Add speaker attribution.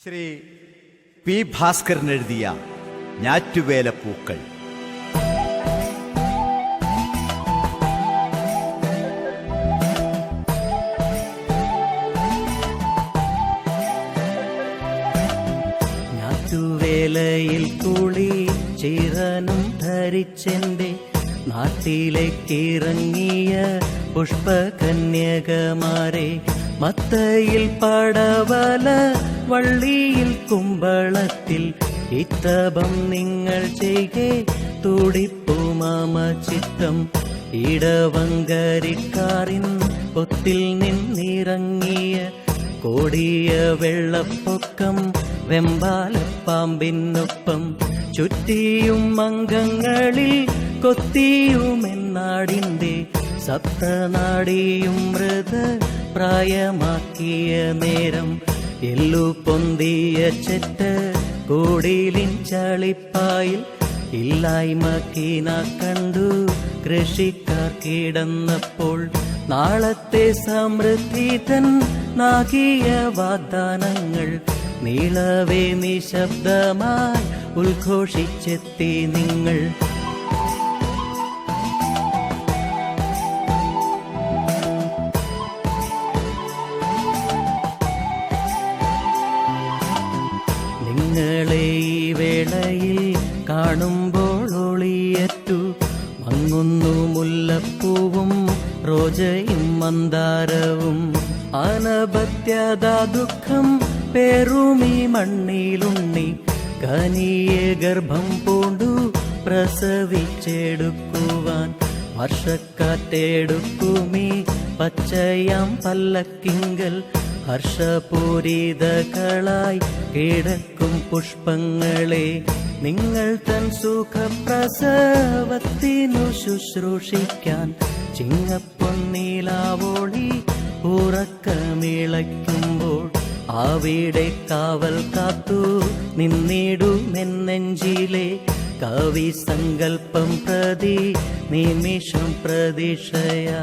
Speaker 1: Shri P Bhaskaran എഴുതിയ ഞാറ്റുവേല പൂക്കൾ.
Speaker 2: ഞാറ്റുവേലയിൽ കുളി ചിറനും ധരിച്ചെന്റെ നാട്ടിലേക്കിറങ്ങിയ പുഷ്പകന്യകമാരെ മത്തയിൽ പടവല വള്ളിയിൽ കുമ്പളത്തിൽ ഇത്തപം നിങ്ങൾ ചെയ്കെ. തുടിപ്പുമാമ ചിത്തം ഇടവങ്കരിക്കാറിൻ കൊത്തിൽ നിന്നിറങ്ങിയ കോടിയ വെള്ളപ്പൊക്കം വെമ്പാലപ്പാമ്പിനൊപ്പം ചുറ്റിയും അംഗങ്ങളിൽ കൊത്തിയുമെന്നാടിന്റെ സപ്തനാടിയും മൃത പ്രായമാക്കിയ നേരം എല്ലു പൊന്തിയ ചെറ്റ് കൂടിലിൻ ചളിപ്പായിൽ ഇല്ലായ്മ കീന കണ്ടു കൃഷിക്കാർ കിടന്നപ്പോൾ നാളത്തെ സമൃദ്ധി തൻ നാകിയ വാഗ്ദാനങ്ങൾ നീളവേ നിശബ്ദമായി ഉദ്ഘോഷിച്ചെത്തി നിങ്ങൾ. നിങ്ങളെ ഈ വേളയിൽ കാണുമ്പോൾ ഒളിയറ്റു. മങ്ങുന്നു മുല്ലപ്പൂവും റോജയും മന്ദാരവും. അനപത്യതാ ദുഃഖം പേറുമീ മണ്ണിലുണ്ണി. കനിയെ ഗർഭം പൂണ്ടു പ്രസവിച്ചെടുക്കുവാൻ. വർഷക്കാറ്റെടുക്കുമീ പച്ചയാം പല്ലക്കിങ്കൽ. ഹർഷപൂരിതകളായി കിടക്കും പുഷ്പങ്ങളെ നിങ്ങൾ തൻ സുഖപ്രസവത്തിനു ശുശ്രൂഷിക്കാൻ ചിങ്ങപ്പൊന്നീലാവോളി ഉറക്കമിളയ്ക്കുമ്പോൾ അവിടെ കാവൽ കാത്തു നിന്നിടുമെന്നെഞ്ചിലെ കവി സങ്കല്പം പ്രതി നിമിഷം പ്രതീക്ഷയാ